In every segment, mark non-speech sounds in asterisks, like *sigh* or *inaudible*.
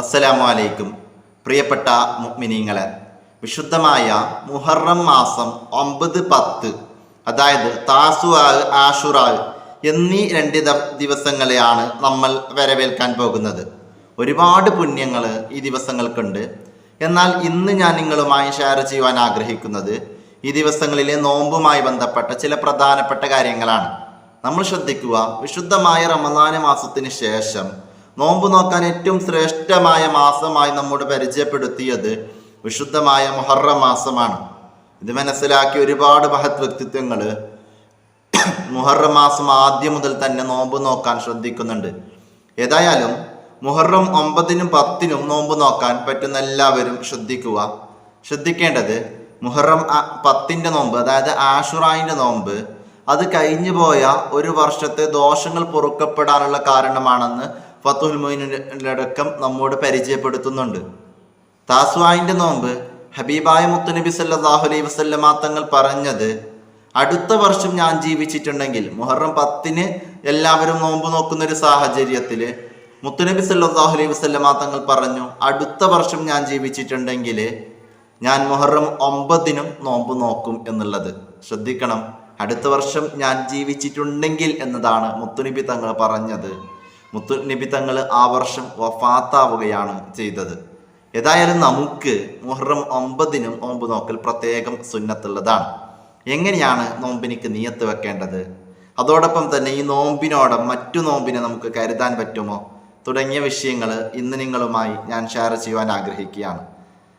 അസ്സലാമു അലൈക്കും പ്രിയപ്പെട്ട മുഅ്മിനീങ്ങളെ വിശുദ്ധമായ മുഹറം മാസം ഒമ്പത് പത്ത് അതായത് താസു ആഷുറാ എന്നീ രണ്ട് ദിവസങ്ങളെയാണ് നമ്മൾ വരവേൽക്കാൻ പോകുന്നത്. ഒരുപാട് പുണ്യങ്ങൾ ഈ ദിവസങ്ങൾക്കുണ്ട്. എന്നാൽ ഇന്ന് ഞാൻ നിങ്ങളുമായി ഷെയർ ചെയ്യുവാൻ ആഗ്രഹിക്കുന്നത് ഈ ദിവസങ്ങളിലെ നോമ്പുമായി ബന്ധപ്പെട്ട ചില പ്രധാനപ്പെട്ട കാര്യങ്ങളാണ്. നമ്മൾ ശ്രദ്ധിക്കുക വിശുദ്ധമായ റമദാന മാസത്തിന് ശേഷം നോമ്പ് നോക്കാൻ ഏറ്റവും ശ്രേഷ്ഠമായ മാസമായി നമ്മോട് പരിചയപ്പെടുത്തിയത് വിശുദ്ധമായ മുഹറം മാസമാണ്. ഇത് മനസ്സിലാക്കി ഒരുപാട് മഹത് വ്യക്തിത്വങ്ങൾ *coughs* മുഹറം മാസം ആദ്യം മുതൽ തന്നെ നോമ്പ് നോക്കാൻ ശ്രദ്ധിക്കുന്നുണ്ട്. ഏതായാലും മുഹറം ഒമ്പതിനും പത്തിനും നോമ്പ് നോക്കാൻ പറ്റുന്ന എല്ലാവരും ശ്രദ്ധിക്കുക. ശ്രദ്ധിക്കേണ്ടത് മുഹറം പത്തിന്റെ നോമ്പ് അതായത് ആഷുറായിന്റെ നോമ്പ് അത് കഴിഞ്ഞു പോയ ഒരു വർഷത്തെ ദോഷങ്ങൾ പൊറുക്കപ്പെടാനുള്ള കാരണമാണെന്ന് ഫത്തുൽ നമ്മോട് പരിചയപ്പെടുത്തുന്നുണ്ട്. താസ്വായിന്റെ നോമ്പ് ഹബീബായ മുത്തുനബി സല്ലാഹു അലൈഹി വസല്ലമ തങ്ങൾ പറഞ്ഞത് അടുത്ത വർഷം ഞാൻ ജീവിച്ചിട്ടുണ്ടെങ്കിൽ മുഹറം പത്തിന് എല്ലാവരും നോമ്പ് നോക്കുന്ന ഒരു സാഹചര്യത്തിൽ മുത്തുനബി സല്ലാഹു അലൈഹി വസല്ലമ തങ്ങൾ പറഞ്ഞു അടുത്ത വർഷം ഞാൻ ജീവിച്ചിട്ടുണ്ടെങ്കിൽ ഞാൻ മുഹറം ഒമ്പതിനും നോമ്പ് നോക്കും എന്നുള്ളത്. ശ്രദ്ധിക്കണം. അടുത്ത വർഷം ഞാൻ ജീവിച്ചിട്ടുണ്ടെങ്കിൽ എന്നതാണ് മുത്തുനബി തങ്ങൾ പറഞ്ഞത്. മുത്തുനബി തങ്ങൾ ആ വർഷം വഫാത്താവുകയാണ് ചെയ്തത്. ഏതായാലും നമുക്ക് മുഹറം ഒമ്പതിനും നോമ്പ് നോക്കൽ പ്രത്യേകം സുന്നത്തുള്ളതാണ്. എങ്ങനെയാണ് നോമ്പിനിക്ക് നീയത്ത് വെക്കേണ്ടത്? അതോടൊപ്പം തന്നെ ഈ നോമ്പിനോടം മറ്റു നോമ്പിനെ നമുക്ക് കരുതാൻ പറ്റുമോ? തുടങ്ങിയ വിഷയങ്ങൾ ഇന്ന് നിങ്ങളുമായി ഞാൻ ഷെയർ ചെയ്യുവാൻ ആഗ്രഹിക്കുകയാണ്.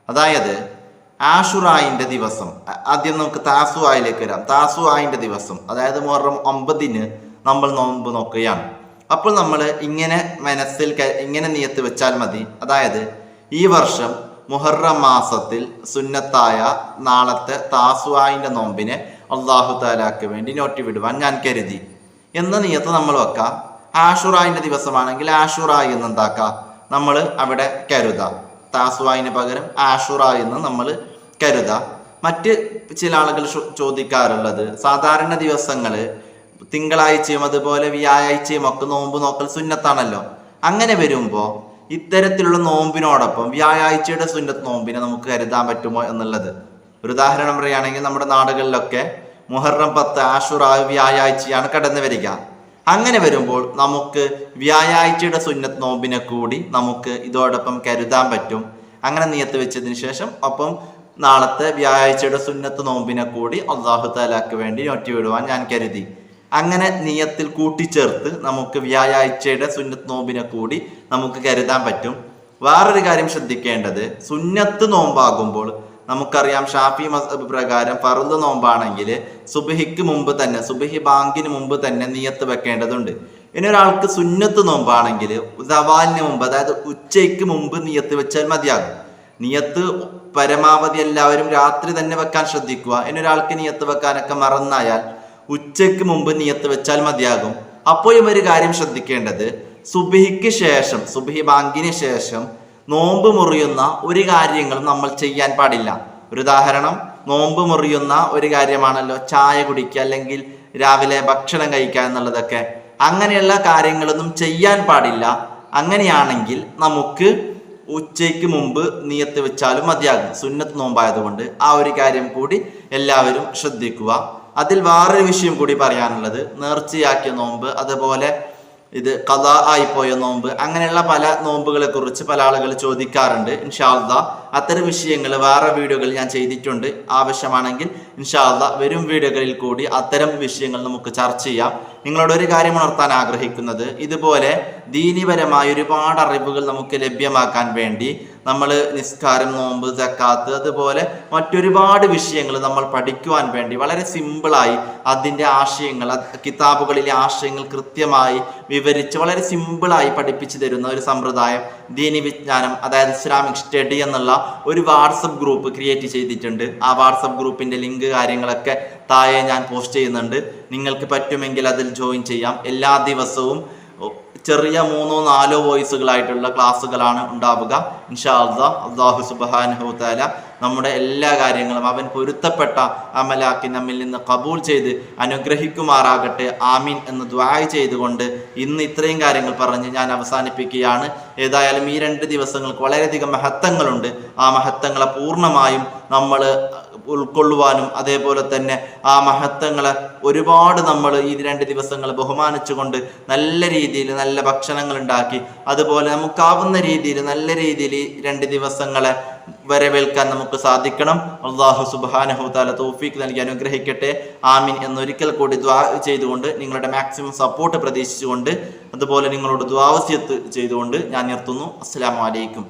അതായത് ആഷുറായിന്റെ ദിവസം ആദ്യം നമുക്ക് താസുവായിലേക്ക് വരാം. താസുവായിന്റെ ദിവസം അതായത് മുഹറം ഒമ്പതിന് നമ്മൾ നോമ്പ് നോക്കുകയാണ്. അപ്പോൾ നമ്മൾ ഇങ്ങനെ മനസ്സിൽ ഇങ്ങനെ നിയത്ത് വെച്ചാൽ മതി. അതായത് ഈ വർഷം മുഹറം മാസത്തിൽ സുന്നത്തായ നാളത്തെ താസുവായിന്റെ നോമ്പിനെ അള്ളാഹു താലാക്ക് വേണ്ടി നോട്ടി വിടുവാൻ ഞാൻ കരുതി. എന്ന നിയത്ത് നമ്മൾ വെക്കാം. ആഷുറായിന്റെ ദിവസമാണെങ്കിൽ ആഷുറായി എന്ന് എന്താക്കാം? നമ്മൾ അവിടെ കരുതാം. താസുവായിന് പകരം ആഷുറ എന്ന് നമ്മൾ കരുതാം. മറ്റ് ചില ആളുകൾ ചോദിക്കാറുള്ളത് സാധാരണ ദിവസങ്ങൾ തിങ്കളാഴ്ചയും അതുപോലെ വ്യാഴാഴ്ചയും ഒക്കെ നോമ്പ് നോക്കൽ സുന്നത്താണല്ലോ. അങ്ങനെ വരുമ്പോൾ ഇത്തരത്തിലുള്ള നോമ്പിനോടൊപ്പം വ്യാഴാഴ്ചയുടെ സുന്നത്ത് നോമ്പിനെ നമുക്ക് കരുതാൻ പറ്റുമോ എന്നുള്ളത്. ഒരു ഉദാഹരണം പറയുകയാണെങ്കിൽ നമ്മുടെ നാടുകളിലൊക്കെ മുഹറം പത്ത് ആഷുറ വ്യാഴാഴ്ചയാണ് കടന്നു വരിക. അങ്ങനെ വരുമ്പോൾ നമുക്ക് വ്യാഴാഴ്ചയുടെ സുന്നത്ത് നോമ്പിനെ കൂടി നമുക്ക് ഇതോടൊപ്പം കരുതാൻ പറ്റും. അങ്ങനെ നിയത്ത് വെച്ചതിന് ശേഷം ഒപ്പം നാളത്തെ വ്യാഴാഴ്ചയുടെ സുന്നത്ത് നോമ്പിനെ കൂടി അള്ളാഹു താലാക്ക് വേണ്ടി നോറ്റി വിടുവാൻ ഞാൻ കരുതി. അങ്ങനെ നിയത്തിൽ കൂട്ടിച്ചേർത്ത് നമുക്ക് വ്യാഴാഴ്ചയുടെ സുന്നത്ത് നോമ്പിനെ കൂടി നമുക്ക് കരുതാൻ പറ്റും. വേറൊരു കാര്യം ശ്രദ്ധിക്കേണ്ടത് സുന്നത്ത് നോമ്പാകുമ്പോൾ നമുക്കറിയാം ഷാഫി മസ്ഹബ് പ്രകാരം ഫറുദ് നോമ്പാണെങ്കിൽ സുബഹിക്ക് മുമ്പ് തന്നെ സുബഹി ബാങ്കിന് മുമ്പ് തന്നെ നിയത്ത് വെക്കേണ്ടതുണ്ട്. ഇനി ഒരാൾക്ക് സുന്നത്ത് നോമ്പാണെങ്കിൽ സവാലിന് മുമ്പ് അതായത് ഉച്ചയ്ക്ക് മുമ്പ് നിയത്ത് വെച്ചാൽ മതിയാകും. നിയത്ത് പരമാവധി എല്ലാവരും രാത്രി തന്നെ വെക്കാൻ ശ്രദ്ധിക്കുക. ഇനി ഒരാൾക്ക് നിയത്ത് വെക്കാനൊക്കെ മറന്നായാൽ ഉച്ചയ്ക്ക് മുമ്പ് നിയത്ത് വെച്ചാൽ മതിയാകും. അപ്പോഴും ഒരു കാര്യം ശ്രദ്ധിക്കേണ്ടത് സുബിഹിക്ക് ശേഷം സുബിഹി ബാങ്കിന് ശേഷം നോമ്പ് മുറിയുന്ന ഒരു കാര്യങ്ങളും നമ്മൾ ചെയ്യാൻ പാടില്ല. ഒരു ഉദാഹരണം നോമ്പ് മുറിയുന്ന ഒരു കാര്യമാണല്ലോ ചായ കുടിക്കുക അല്ലെങ്കിൽ രാവിലെ ഭക്ഷണം കഴിക്കുക എന്നുള്ളതൊക്കെ. അങ്ങനെയുള്ള കാര്യങ്ങളൊന്നും ചെയ്യാൻ പാടില്ല. അങ്ങനെയാണെങ്കിൽ നമുക്ക് ഉച്ചയ്ക്ക് മുമ്പ് നിയത്ത് വെച്ചാലും മതിയാകും. സുന്നത്ത് നോമ്പായതുകൊണ്ട് ആ ഒരു കാര്യം കൂടി എല്ലാവരും ശ്രദ്ധിക്കുക. അതിൽ വേറൊരു വിഷയം കൂടി പറയാനുള്ളത് നേർച്ചയാക്കിയ നോമ്പ് അതുപോലെ ഇത് കഥ ആയിപ്പോയ നോമ്പ് അങ്ങനെയുള്ള പല നോമ്പുകളെ കുറിച്ച് പല ആളുകൾ ചോദിക്കാറുണ്ട്. ഇൻഷാല്ല അത്തരം വിഷയങ്ങൾ വേറെ വീഡിയോകൾ ഞാൻ ചെയ്തിട്ടുണ്ട്. ആവശ്യമാണെങ്കിൽ ഇൻഷാല്ല വരും വീഡിയോകളിൽ കൂടി അത്തരം വിഷയങ്ങൾ നമുക്ക് ചർച്ച ചെയ്യാം. നിങ്ങളോട് ഒരു കാര്യം ഉണർത്താൻ ആഗ്രഹിക്കുന്നത്. ഇതുപോലെ ദീനിപരമായ ഒരുപാട് അറിവുകൾ നമുക്ക് ലഭ്യമാക്കാൻ വേണ്ടി നമ്മൾ നിസ്കാരം നോമ്പ് ജക്കാത്ത് അതുപോലെ മറ്റൊരുപാട് വിഷയങ്ങൾ നമ്മൾ പഠിക്കുവാൻ വേണ്ടി വളരെ സിമ്പിളായി അതിന്റെ ആശയങ്ങൾ കിതാബുകളിലെ ആശയങ്ങൾ കൃത്യമായി വിവരിച്ച് വളരെ സിമ്പിളായി പഠിപ്പിച്ചു തരുന്ന ഒരു സമ്പ്രദായം ദീനി വിജ്ഞാനം അതായത് ഇസ്ലാമിക് സ്റ്റഡി എന്നുള്ള ഒരു വാട്സപ്പ് ഗ്രൂപ്പ് ക്രിയേറ്റ് ചെയ്തിട്ടുണ്ട്. ആ വാട്സപ്പ് ഗ്രൂപ്പിന്റെ ലിങ്ക് കാര്യങ്ങളൊക്കെ താഴെ ഞാൻ പോസ്റ്റ് ചെയ്യുന്നുണ്ട്. നിങ്ങൾക്ക് പറ്റുമെങ്കിൽ അതിൽ ജോയിൻ ചെയ്യാം. എല്ലാ ദിവസവും ചെറിയ മൂന്നോ നാലോ വോയിസുകളായിട്ടുള്ള ക്ലാസ്സുകളാണ് ഉണ്ടാവുക. ഇൻഷാ അള്ളാഹ് അള്ളാഹു സുബാനുഹുത്താല താല നമ്മുടെ എല്ലാ കാര്യങ്ങളും അവൻ പൊരുത്തപ്പെട്ട അമലാക്കി നമ്മിൽ നിന്ന് കബൂൾ ചെയ്ത് അനുഗ്രഹിക്കുമാറാകട്ടെ. ആമീൻ എന്ന് ദ്വായ ചെയ്തുകൊണ്ട് ഇന്ന് ഇത്രയും കാര്യങ്ങൾ പറഞ്ഞ് ഞാൻ അവസാനിപ്പിക്കുകയാണ്. ഏതായാലും ഈ രണ്ട് ദിവസങ്ങൾക്ക് വളരെയധികം മഹത്വങ്ങളുണ്ട്. ആ മഹത്വങ്ങളെ പൂർണമായും നമ്മൾ ഉൾക്കൊള്ളുവാനും അതേപോലെ തന്നെ ആ മഹത്വങ്ങളെ ഒരുപാട് നമ്മൾ ഈ രണ്ട് ദിവസങ്ങൾ ബഹുമാനിച്ചുകൊണ്ട് നല്ല രീതിയിൽ നല്ല ഭക്ഷണങ്ങൾ ഉണ്ടാക്കി അതുപോലെ നമുക്കാവുന്ന രീതിയിൽ നല്ല രീതിയിൽ ഈ രണ്ട് ദിവസങ്ങളെ വരവേൽക്കാൻ നമുക്ക് സാധിക്കണം. അള്ളാഹു സുബാനഹു താല തോഫീക്ക് നൽകി അനുഗ്രഹിക്കട്ടെ. ആമിൻ എന്നൊരിക്കൽ കൂടി ദ്വാ ചെയ്തുകൊണ്ട് നിങ്ങളുടെ മാക്സിമം സപ്പോർട്ട് പ്രതീക്ഷിച്ചുകൊണ്ട് അതുപോലെ നിങ്ങളോട് ദ്വാവസ്യത്ത് ചെയ്തുകൊണ്ട് ഞാൻ നിർത്തുന്നു. അസ്സാം വലൈക്കും